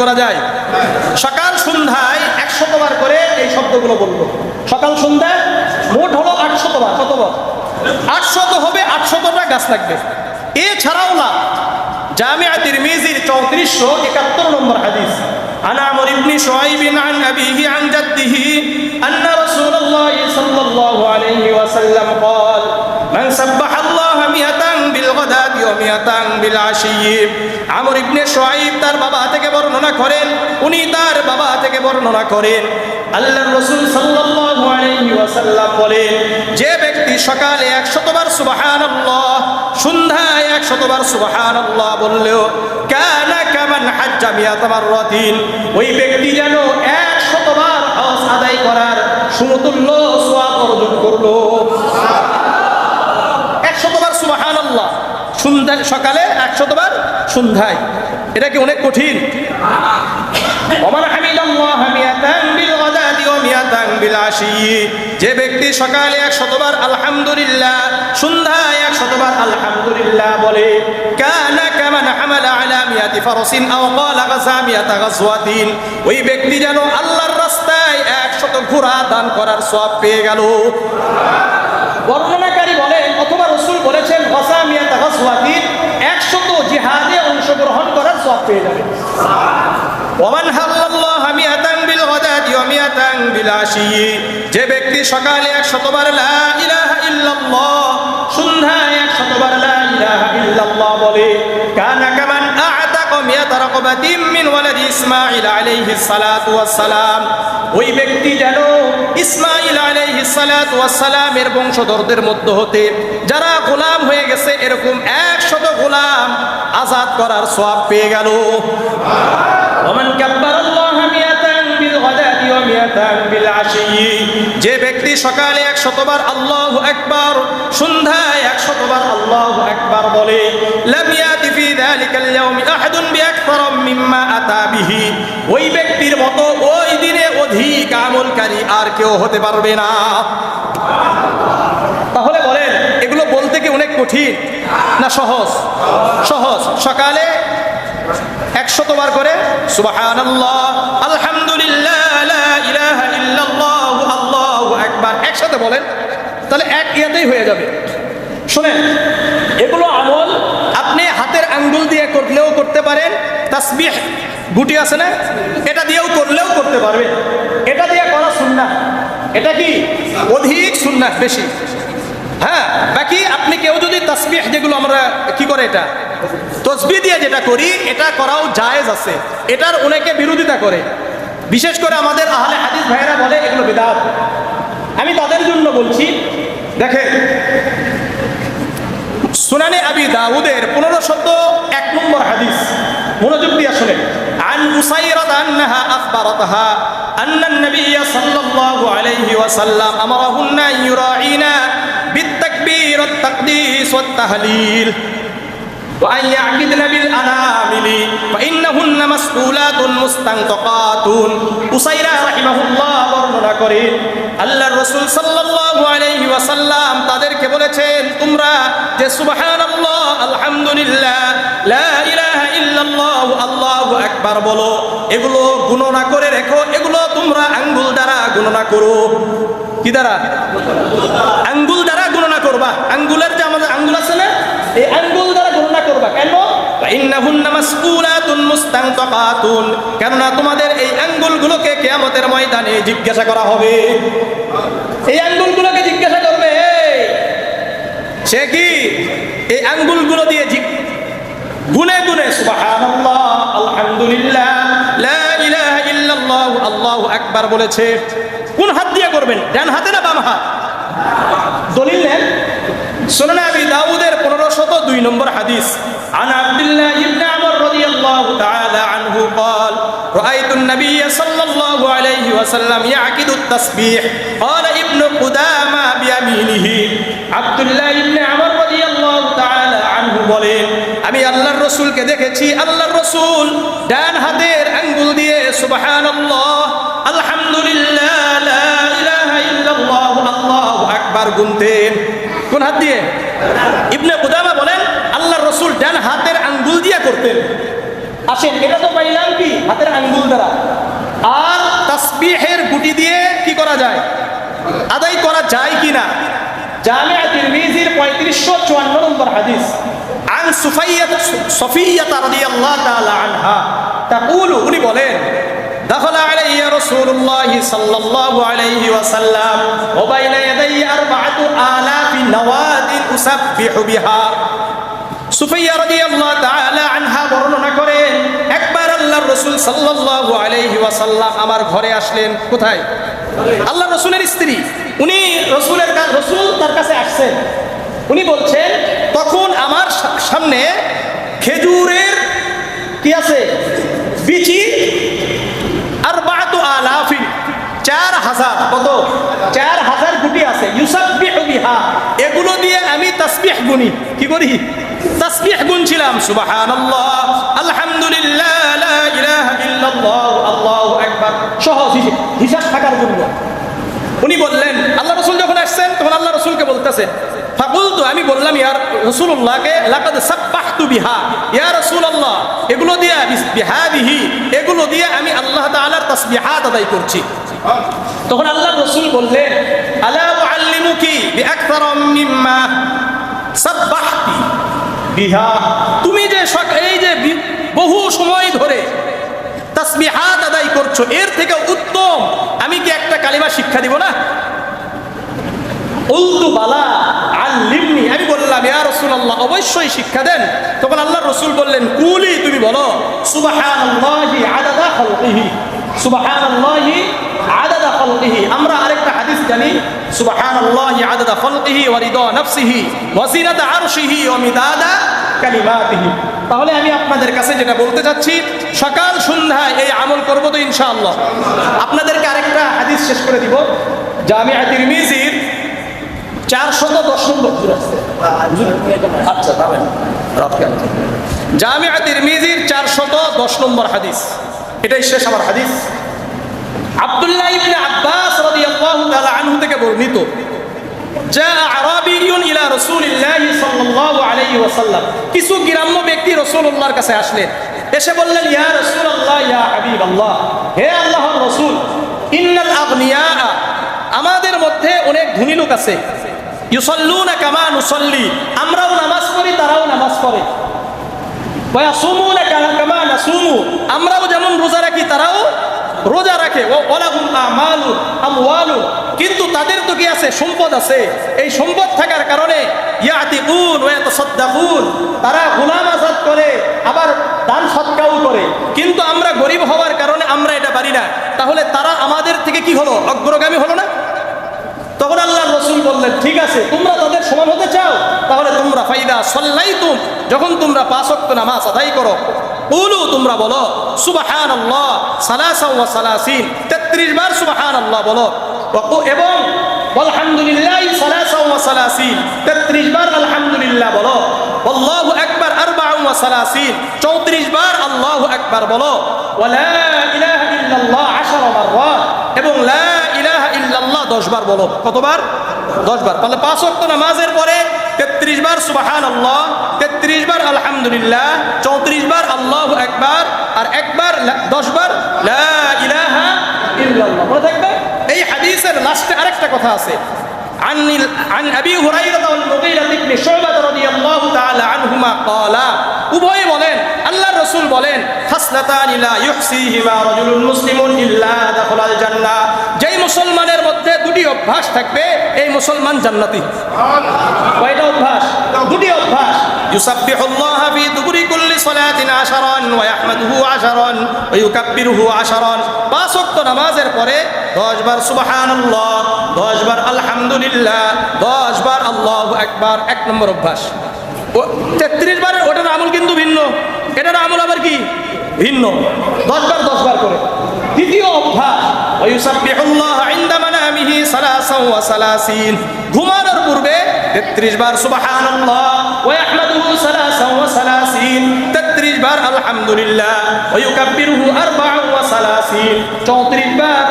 করা যায় সকাল সন্ধ্যায় একশতবার করে এই শব্দগুলো বলবো সকাল সন্ধ্যায় মোট হলো আটশতবার কতবার আটশত হবে আটশতটা গাছ লাগবে এছাড়াও না জামিয়া তিরমিজির চৌত্রিশশো একাত্তর নম্বর হাদিস عن عمرو بن شعيب عن أبيه عن جده أن رسول الله صلى الله عليه وسلم قال من سبح الله مئة بالغداة ومئة بالعشي আমর ইবনে শোয়াইব তার বাবা থেকে বর্ণনা করেন, উনি তার বাবা থেকে বর্ণনা করেন। আল্লাহর রাসূল সাল্লাল্লাহু আলাইহি ওয়াসাল্লাম বলেন, যে ব্যক্তি সকালে 100 বার সুবহানাল্লাহ, সন্ধ্যায় 100 বার সুবহানাল্লাহ বললেও, কানা কামান হাজ্জা মিয়াত মাররাতিন ওই ব্যক্তি যেন 100 বার হজ আদায় করার সমতুল্য সওয়াব অর্জন করল। একশতবার সুবাহান আল্লাহ সন্ধ্যা সকালে একশতবার সন্ধ্যায়। এটা কি অনেক কঠিন? যে ব্যক্তি সকালে একশতবার আলহামদুলিল্লাহ, সন্ধ্যায় একশতবার আলহামদুলিল্লাহ বলে, কানা ওই ব্যক্তি যেন আল্লাহর রাস্তায় একশত ঘোড়া দান করার পেয়ে গেল। বর্ণনাকারী বলেন, অথবা রসুল বলেছেন তাহাসওয়াতির একশত জিহাদে অংশগ্রহণ করার সব পেয়ে বিল যে ব্যক্তি সকালে 100 বার লা সন্ধ্যায় 100 বার লা বলে, কানা কামান বংশধরদের মধ্য হতে, যারা গোলাম হয়ে গেছে, এরকম একশত গোলাম আজাদ করার সওয়াব পেয়ে গেল। যে ব্যক্তি সকালে 100 বার আল্লাহু আকবার, সন্ধ্যায় 100 বার আল্লাহু আকবার বলে ফি যালিকাল ইয়াউমি আহাদুন বিআকতার মিম্মা আতা বিহি। ওই ব্যক্তির মতো ওই দিনে অধিক আমলকারী আর কেউ হতে পারবে না। তাহলে বলেন, এগুলো বলতে কি অনেক কঠিন? না সহজ? সহজ। সকালে একশতবার করে, সুবহানাল্লাহ, আলহামদুলিল্লাহ, লা ইলাহা ইল্লাল্লাহ, আল্লাহু আকবার। একসাথে বলেন, তাহলে এক ইয়াতেই হয়ে যাবে। শুনেন, এগুলো আঙ্গুল দিয়ে করলেও করতে পারেন, তাসবিহ গুটি আছে না? এটা দিয়েও করলেও করতে পারবে। এটা দিয়ে করা সুন্নাহ। এটা কি? অধিক সুন্নাহ বেশি। হ্যাঁ বাকি আপনি কেউ যদি তসবিহ যেগুলো আমরা, কি করে এটা? তসবি দিয়ে যেটা করি, এটা করাও জায়েজ আছে। এটার অনেকে বিরোধিতা করে। বিশেষ করে আমাদের আহলে হাদিস ভাইয়েরা বলে, এগুলো বিদাত। আমি তাদের জন্য বলছি, দেখেন সুনানে আবি দাউদের পনেরো শত এক নম্বর হাদিস মনোযোগ দিয়ে শুনেন عن أسيرة أنها أخبرتها أن النبي صلى الله عليه وسلم أمرهن أن يراعين بالتكبير والتقديس والتهليل وأن يعقدن بالأنامل فإنهن مسؤولات مستنطقات উসাইরা রাহিমাহুল্লাহ বর্ণনা করে আল্লাহর রাসূল সাল্লাল্লাহু আলাইহি ওয়াসাল্লাম তাদেরকে বলেছেন তোমরা যে সুবহানাল্লাহ আলহামদুলিল্লাহ লা ইলাহা ইল্লাল্লাহ আল্লাহু আকবার বলো এগুলো গণনা করে রেখো এগুলো তোমরা আঙ্গুল দ্বারা গণনা করো কি দ্বারা আঙ্গুল কেননা তোমাদের এই আঙ্গুলগুলোকে কিয়ামতের ময়দানে জিজ্ঞাসা করা হবে। এই আঙ্গুলগুলোকে জিজ্ঞাসা করবে, সে কি? এই আঙ্গুলগুলো দিয়ে গুনে গুনে, সুবহানাল্লাহ, আলহামদুলিল্লাহ, লা ইলাহা ইল্লাল্লাহ, আল্লাহু আকবার বলেছে। কোন হাত দিয়ে করবেন, ডান হাতে না বাম হাত? দলিল নেন। সুনান আবি দাউদের 1502 নম্বর হাদিস। عن عبد الله بن عمر رضي الله تعالى عنه قال رأيت النبي صلى الله عليه وسلم يعقد التسبيح قال ابن قدامة بيمينه عبد الله بن عمر رضي الله تعالى عنه বলেন আমি আল্লাহর রসুলকে দেখেছি আল্লাহর রসুল ডান হাতের আঙ্গুল দিয়ে সুবহানাল্লাহ আলহামদুলিল্লাহ লা ইলাহা ইল্লাল্লাহ আল্লাহু আকবার গুনতেন কোন হাত দিয়ে ইবনে কুদামা দিয়ে করতেন আসেন এটা তো পাইলাম কি হাতের আঙ্গুল দ্বারা আর তাসবিহের গুটি দিয়ে কি করা যায় আদায় করা যায় কি না জামিয়া তিরমিজির পঁয়ত্রিশশো চুয়ান্ন নম্বর হাদিস عن صفية صفية رضي الله تعالى عنها تقول উনি বলেন دخل علي رسول الله صلى الله عليه وسلم وبين يدي أربعة آلاف نواد أسبح بها আনহা বর্ণনা করেন একবার আল্লাহর রাসূল সাল্লাল্লাহু আলাইহি আমার ঘরে আসলেন। কোথায়? আল্লাহ রসুলের স্ত্রী। উনি রসুলের রাসূল তার কাছে আসছেন। উনি বলছেন, তখন আমার সামনে খেজুরের কি আছে? বিচি আর বাতু আলাফিন চার হাজার। কত? চার হাজার গুটি আছে। ইউসাব্বিহু বিহা। এগুলো দিয়ে আমি তাসবিহ গুনি। কি করি? তাসবিহ গুনছিলাম, সুবহানাল্লাহ, আলহামদুলিল্লাহ, লা ইলাহা ইল্লাল্লাহ, আল্লাহু আকবার। সহজ হিসেব থাকার জন্য। উনি বললেন, আল্লাহ রসুল যখন আসছেন, তখন আল্লাহ রসুলকে বলতেছে, ফাকুলতু, আমি বললাম, ইয়ার রসুল্লাহকে লাকাদ সাব্বাহতু বিহা। ইয়া রাসূলুল্লাহ, এগুলো দিয়ে বিহাদিহি, এগুলো দিয়ে আমি আল্লাহ তাআলার তাসবিহাত আদায় করছি। তখন আল্লাহ রসুল বললেন, আলা উআল্লিমুকি বিআকতার মিম্মা সাব্বাহতি? বিহা তুমি যে এই যে বহু সময় ধরে তাসবিহাত আদায় করছ, এর থেকে উত্তম। আমি কি একটা কালিমা শিক্ষা দিব না? উল্তু বালা আল্লিমনি। আমি বললাম, ইয়া রাসূলুল্লাহ, অবশ্যই শিক্ষা দেন। তখন আল্লাহ রসুল বললেন, কুলি, তুমি বলো, সুবহানাল্লাহি আদাদা খালকিহি। সুবহানাল্লাহি আদাদা খালকিহি আমরা আরেকটা হাদিস জানি, সুবহানাল্লাহি আদাদা খালকিহি ওয়া রিদা নাফসিহি ওয়া জিনাতা আরশিহি ওয়া মিদাদা কালিমাতিহি। তাহলে আমি আপনাদের কাছে যেটা বলতে চাচ্ছি সকাল সন্ধ্যায় এই আমল করব তো ইনশাআল্লাহ। আপনাদেরকে আরেকটা হাদিস শেষ করে দিব জামিয়া তিরমিজির চারশত দশ নম্বর। আচ্ছা জামিয়া তিরমিজির চারশত দশ নম্বর হাদিস। এটাই শেষ আমার হাদিস। আব্দুল্লাহ ইবনে আব্বাস রাদিয়াল্লাহু তাআলা আনহু থেকে বর্ণিত যা আরাবিয়ুন ইলা রাসূলিল্লাহি সাল্লাল্লাহু আলাইহি ওয়াসাল্লাম। কিছু গ্রাম্য ব্যক্তি রাসূলুল্লাহর কাছে আসলেন। এসে বললেন, ইয়া রাসূলুল্লাহ, ইয়া হাবিবাল্লাহ, হে আল্লাহর রাসূল, ইন্নাল আগনিয়া আমাদের মধ্যে অনেক ধনী লোক আছে। ইউসাল্লুনা কামা নুসাল্লি, আমরাও নামাজ পড়ি, তারাও নামাজ পড়ে। ওয়া ইয়াসুমুনা কামা নাসুমু, আমরাও যেমন রোজা রাখে। ও কিন্তু তাদের তো কি আছে? সম্পদ আছে। এই সম্পদ থাকার কারণে তারা গোলাম আজাদ করে, আবার দান সৎকাও করে। কিন্তু আমরা গরিব হওয়ার কারণে আমরা এটা পারি না। তাহলে তারা আমাদের থেকে কি হলো? অগ্রগামী হলো না? তখন আল্লাহ রসুল বললেন, ঠিক আছে, তোমরা তাদের সমান হতে চাও, তাহলে তোমরা ফাইদা সল্লাই তুম যখন তোমরা পাঁচ নামাজ আদায় করো উলু তোমরা বলো সুবাহান আল্লাহ সালাসা ওয়া সালাসিন। তেত্রিশ বার সুবাহান আল্লাহ বলো এবং আলহামদুলিল্লাহ সালাসা ওয়া সালাসিন। তেত্রিশ বার আলহামদুলিল্লাহ বলো। আল্লাহু আকবার আরবা ওয়া সালাসিন। চৌত্রিশ বার আল্লাহু আকবার বলো। ওয়ালা ইলাহা ইল্লাল্লাহ আশারা মাররাত এবং লা ইলাহা ইল্লাল্লাহ দশ বার বলো। কতবার? দশ বার। তাহলে পাঁচ ওয়াক্ত নামাজের পরে তেত্রিশ বার সুবাহান আল্লাহ তেত্রিশ বার আলহামদুলিল্লাহ চৌত্রিশ বার আল্লাহ একবার আর একবার লা- দশ বার লা ইলাহা ইল্লাল্লাহ মনে থাকবে এই হাদিসের লাস্টে আরেকটা কথা আছে عن عن ابي هريره والمغيرة بن شعبة رضي الله تعالى عنهما قال উভয় বলেন আল্লাহর রাসূল বলেন ইউহসিহিমা রাজুলুন মুসলিমুন ইল্লা দাখালাল জান্নাহ। যেই মুসলমানের মধ্যে দুটি অভ্যাস থাকবে এই মুসলমান জান্নাতি। কয়টা অভ্যাস? দুটি অভ্যাস। আশারান ওয়া ইয়াহমাদুহু আশারান ওয়া ইউকাব্বিরুহু আশারান। পাঁচ ওয়াক্ত নামাজের পরে 10 বার সুবহানাল্লাহ 10 বার আলহামদুলিল্লাহ 10 বার আল্লাহু আকবার এক নম্বর অভ্যাস। ও তেত্রিশ বারের ওটার আমল কিন্তু ভিন্ন। এটার আমল আবার কি? ভিন্ন। দশ বার দশ বার করে। দ্বিতীয় অভ্যাস পূর্বে বার তেত্রিশ বার আলহামদুলিল্লাহ চৌত্রিশ বার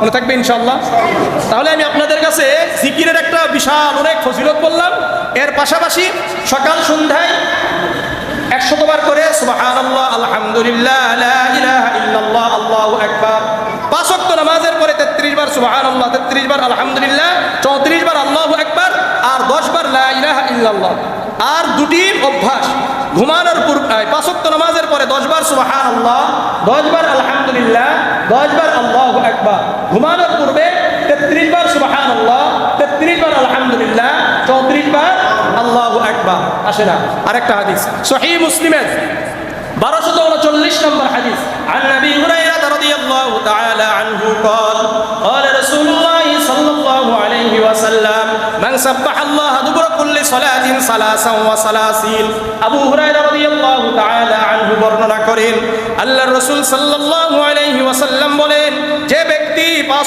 মনে থাকবে ইনশাআল্লাহ? তাহলে আমি আপনাদের কাছে জিকিরের একটা বিশাল, অনেক ফজিলত বললাম। এর পাশাপাশি সকাল সন্ধ্যায় একশতবার করে, সুবহানাল্লাহ, আলহামদুলিল্লাহ, লা ইলাহা ইল্লাল্লাহ, আল্লাহু আকবার। পাঁচ ওয়াক্ত নামাজের পরে 33 বার, সুবহানাল্লাহ 33 বার, আলহামদুলিল্লাহ 34 বার, আল্লাহু আকবার, আর 10 বার, লা ইলাহা ইল্লাল্লাহ। আর দুটি অভ্যাস ঘুমানোর পূর্ব পাঁচ ওয়াক্ত নামাজের পরে 10 বার, সুবহানাল্লাহ 10 বার, আলহামদুলিল্লাহ 10 বার, আল্লাহু আকবার। ঘুমানোর পূর্বে 33 বার, সুবহানাল্লাহ 33 বার আলহামদুলিল্লাহ 34 বার আল্লাহু আকবার আসে না আরেকটা হাদিস সহিহ মুসলিমের বারোশত উনচল্লিশ নম্বর হাদিস عن ابي هريره رضي الله تعالى عنه قال قال رسول الله صلى الله عليه وسلم من سبح الله دبر كل صلاه ثلاثا وثلاثين আবু হুরায়রা রাদিয়াল্লাহু তাআলা আনহু বর্ণনা করেন আল্লাহর রাসূল সাল্লাল্লাহু আলাইহি ওয়াসাল্লাম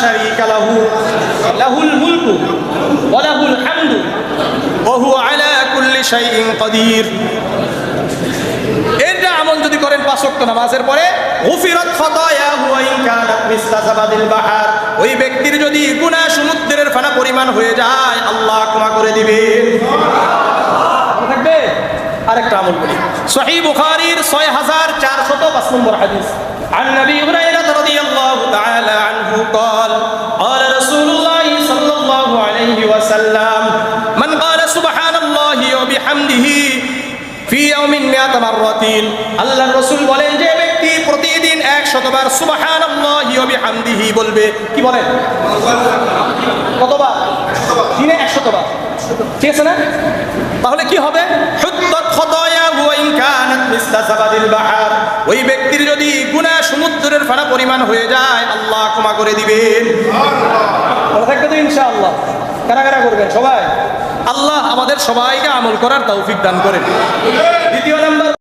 শারীকা লাহু, লাহুল মুলকু ওয়া লাহুল হামদু, ওয়া হুয়া আলা কুল্লি শাইইন এটা আমল যদি করেন পাঁচ ওয়াক্ত নামাজের পরে কানাত বাহার। ওই ব্যক্তির যদি গুনাহ সমুদ্রের ফানা পরিমাণ হয়ে যায়, আল্লাহ ক্ষমা করে দিবেন। থাকবে? আরেকটা আমল করি। সহিহ বুখারীর 6405 নম্বর হাদিস। عن ابي هريره رضي الله تعالى عنه قال قال رسول الله صلى الله عليه وسلم من قال سبحان الله وبحمده ফি ইয়াউমিন মিয়াতা মাররাতিন আল্লাহর রাসূল বলেন যে ব্যক্তি প্রতিদিন 100 বার সুবহানাল্লাহি ওয়া বিহামদিহি বলবে কি বলেন কতবার দিনে 100 বার ঠিক আছে না তাহলে কি হবে হুদ্দাত খতায়াহু ওয়া ইন কানাত মিসলা যাবাদিল বাহার ওই ব্যক্তির যদি গুণা সমুদ্রের ফাড়া পরিমাণ হয়ে যায় আল্লাহ ক্ষমা করে দিবেন। থাকবে তো ইনশাআল্লাহ। কারা কারা করবেন সবাই? আল্লাহ আমাদের সবাইকে আমল করার তৌফিক দান করেন।